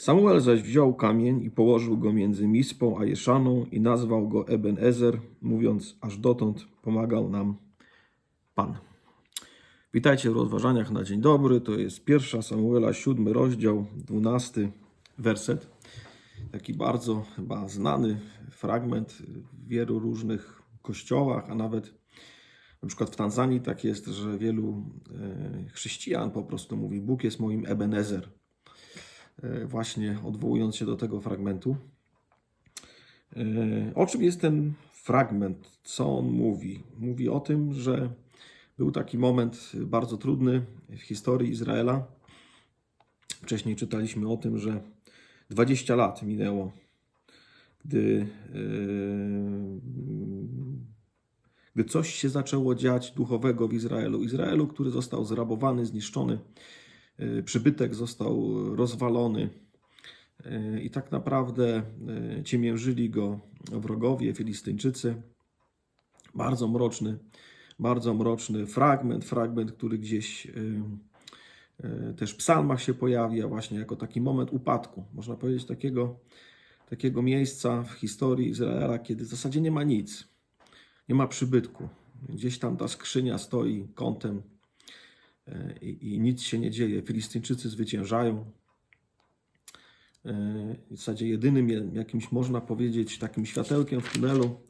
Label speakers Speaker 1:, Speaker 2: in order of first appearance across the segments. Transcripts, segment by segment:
Speaker 1: Samuel zaś wziął kamień i położył go między Mispą a Jeszaną i nazwał go Eben-Ezer, mówiąc, aż dotąd pomagał nam Pan. Witajcie w rozważaniach na dzień dobry. To jest pierwsza Samuela, siódmy rozdział, dwunasty werset. Taki bardzo chyba znany fragment w wielu różnych kościołach, a nawet na przykład w Tanzanii tak jest, że wielu e, chrześcijan po prostu mówi: Bóg jest moim Ebenezer. E, Właśnie odwołując się do tego fragmentu. E, O czym jest ten fragment? Co on mówi? Mówi o tym, że był taki moment bardzo trudny w historii Izraela. Wcześniej czytaliśmy o tym, że 20 lat minęło, gdy, yy, gdy coś się zaczęło dziać duchowego w Izraelu. Izraelu, który został zrabowany, zniszczony, przybytek został rozwalony. Yy, I tak naprawdę yy, ciemiężyli go wrogowie, Filistyńczycy. Bardzo mroczny, bardzo mroczny fragment, fragment, który gdzieś też w psalmach się pojawia, właśnie jako taki moment upadku, można powiedzieć, takiego, takiego miejsca w historii Izraela, kiedy w zasadzie nie ma nic, nie ma przybytku. Gdzieś tam ta skrzynia stoi kątem i, i nic się nie dzieje. Filistyńczycy zwyciężają. Yy, W zasadzie jedynym je- jakimś można powiedzieć takim światełkiem w tunelu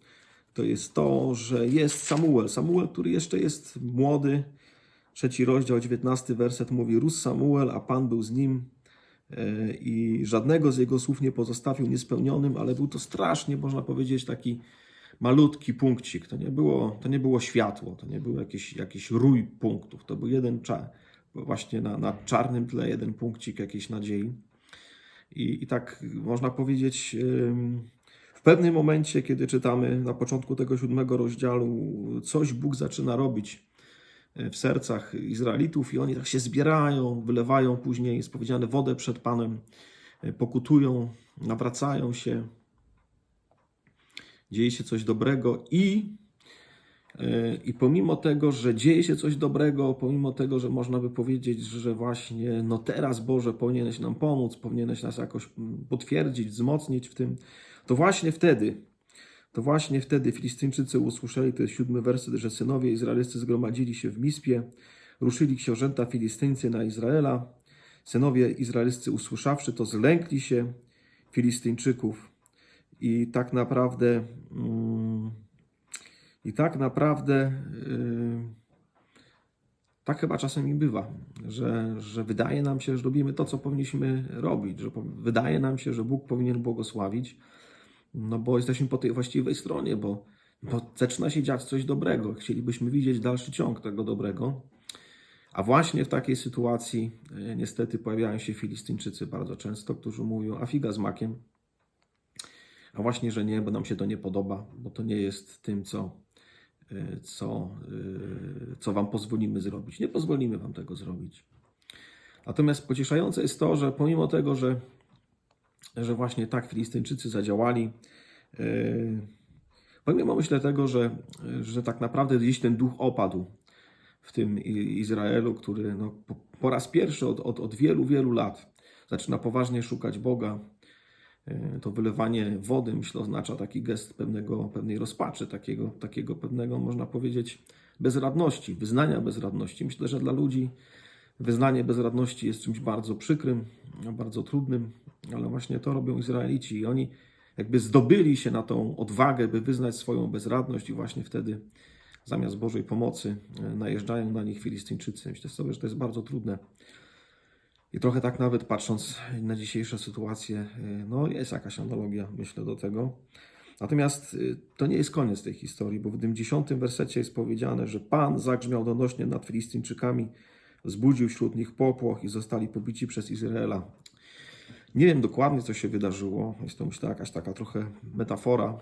Speaker 1: to jest to, że jest Samuel. Samuel, który jeszcze jest młody. Trzeci rozdział, 19 werset mówi: Rósł Samuel, a Pan był z nim e, i żadnego z jego słów nie pozostawił niespełnionym, ale był to strasznie, można powiedzieć, taki malutki punkcik. To nie było, to nie było światło, to nie był jakiś, jakiś rój punktów. To był jeden czar, właśnie na, na czarnym tle, jeden punkcik jakiejś nadziei. I, I tak można powiedzieć, w pewnym momencie, kiedy czytamy na początku tego siódmego rozdziału, coś Bóg zaczyna robić e, w sercach Izraelitów i oni tak się zbierają, wylewają później, jest powiedziane, wodę przed Panem, e, pokutują, nawracają się, dzieje się coś dobrego i e, i pomimo tego, że dzieje się coś dobrego, pomimo tego, że można by powiedzieć, że właśnie no teraz Boże powinieneś nam pomóc, powinieneś nas jakoś mm, potwierdzić, wzmocnić w tym, to właśnie wtedy, to właśnie wtedy Filistyńczycy usłyszeli, to jest siódmy werset, że synowie izraelscy zgromadzili się w Mispie, ruszyli książęta filistyńcy na Izraela. Synowie izraelscy usłyszawszy to, zlękli się Filistyńczyków i tak naprawdę... Mm, i tak naprawdę yy, tak chyba czasem i bywa, że, że wydaje nam się, że robimy to, co powinniśmy robić, że wydaje nam się, że Bóg powinien błogosławić, no bo jesteśmy po tej właściwej stronie, bo, bo zaczyna się dziać coś dobrego. Chcielibyśmy widzieć dalszy ciąg tego dobrego. A właśnie w takiej sytuacji yy, niestety pojawiają się Filistyńczycy bardzo często, którzy mówią, a figa z makiem. A właśnie, że nie, bo nam się to nie podoba, bo to nie jest tym, co, y, co, y, co Wam pozwolimy zrobić. Nie pozwolimy Wam tego zrobić. Natomiast pocieszające jest to, że pomimo tego, że, że właśnie tak Filistyńczycy zadziałali, y, pomimo myślę tego, że, że tak naprawdę gdzieś ten duch opadł w tym Izraelu, który no, po, po raz pierwszy od, od, od wielu, wielu lat zaczyna poważnie szukać Boga, E, to wylewanie wody, myślę, oznacza taki gest pewnego, pewnej rozpaczy, takiego, takiego pewnego, można powiedzieć, bezradności, wyznania bezradności. Myślę, że dla ludzi wyznanie bezradności jest czymś bardzo przykrym, bardzo trudnym, ale właśnie to robią Izraelici i oni jakby zdobyli się na tą odwagę, by wyznać swoją bezradność i właśnie wtedy zamiast Bożej pomocy e, najeżdżają na nich Filistyńczycy. Myślę sobie, że to jest bardzo trudne. I trochę tak nawet patrząc na dzisiejsze sytuacje, y, no jest jakaś analogia, myślę, do tego. Natomiast y, to nie jest koniec tej historii, bo w tym dziesiątym wersecie jest powiedziane, że Pan zagrzmiał donośnie nad Filistyńczykami, wzbudził wśród nich popłoch i zostali pobici przez Izraela. Nie wiem dokładnie, co się wydarzyło. Jest to, myślę, jakaś taka trochę metafora,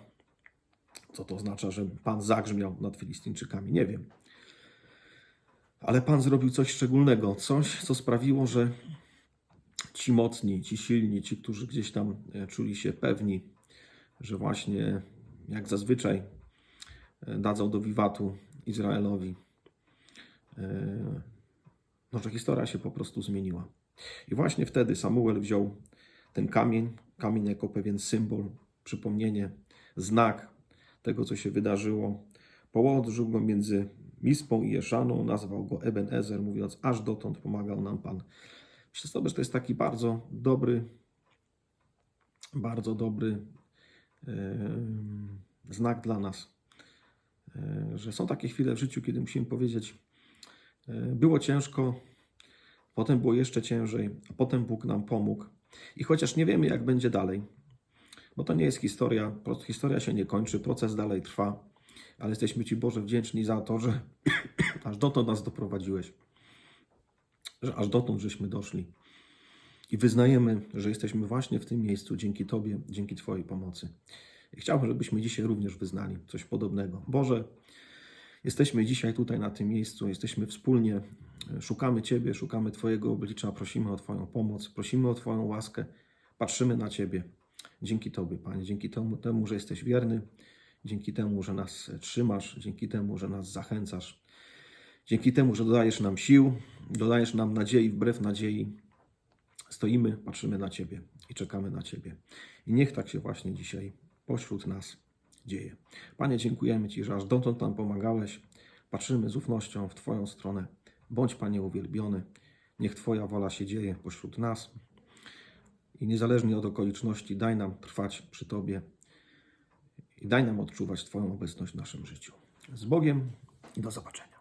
Speaker 1: co to oznacza, że Pan zagrzmiał nad Filistyńczykami. Nie wiem. Ale Pan zrobił coś szczególnego, coś, co sprawiło, że ci mocni, ci silni, ci, którzy gdzieś tam e, czuli się pewni, że właśnie jak zazwyczaj e, dadzą do wiwatu Izraelowi, e, no, że historia się po prostu zmieniła. I właśnie wtedy Samuel wziął ten kamień, kamień jako pewien symbol, przypomnienie, znak tego, co się wydarzyło. Położył go między Mispą i Jeszaną, nazwał go Ebenezer, mówiąc, aż dotąd pomagał nam Pan. Myślę sobie, że to jest taki bardzo dobry, bardzo dobry em, znak dla nas, e, że są takie chwile w życiu, kiedy musimy powiedzieć, e, było ciężko, potem było jeszcze ciężej, a potem Bóg nam pomógł. I chociaż nie wiemy, jak będzie dalej, bo to nie jest historia, historia się nie kończy, proces dalej trwa, ale jesteśmy Ci Boże wdzięczni za to, że aż dotąd nas doprowadziłeś, że aż dotąd żeśmy doszli. I wyznajemy, że jesteśmy właśnie w tym miejscu dzięki Tobie, dzięki Twojej pomocy. I chciałbym, żebyśmy dzisiaj również wyznali coś podobnego. Boże, jesteśmy dzisiaj tutaj na tym miejscu, jesteśmy wspólnie, szukamy Ciebie, szukamy Twojego oblicza, prosimy o Twoją pomoc, prosimy o Twoją łaskę, patrzymy na Ciebie. Dzięki Tobie, Panie, dzięki temu, temu, że jesteś wierny, dzięki temu, że nas trzymasz, dzięki temu, że nas zachęcasz, dzięki temu, że dodajesz nam sił, dodajesz nam nadziei wbrew nadziei. Stoimy, patrzymy na Ciebie i czekamy na Ciebie. I niech tak się właśnie dzisiaj pośród nas dzieje. Panie, dziękujemy Ci, że aż dotąd nam pomagałeś. Patrzymy z ufnością w Twoją stronę. Bądź, Panie, uwielbiony. Niech Twoja wola się dzieje pośród nas. I niezależnie od okoliczności, daj nam trwać przy Tobie i daj nam odczuwać Twoją obecność w naszym życiu. Z Bogiem i do zobaczenia.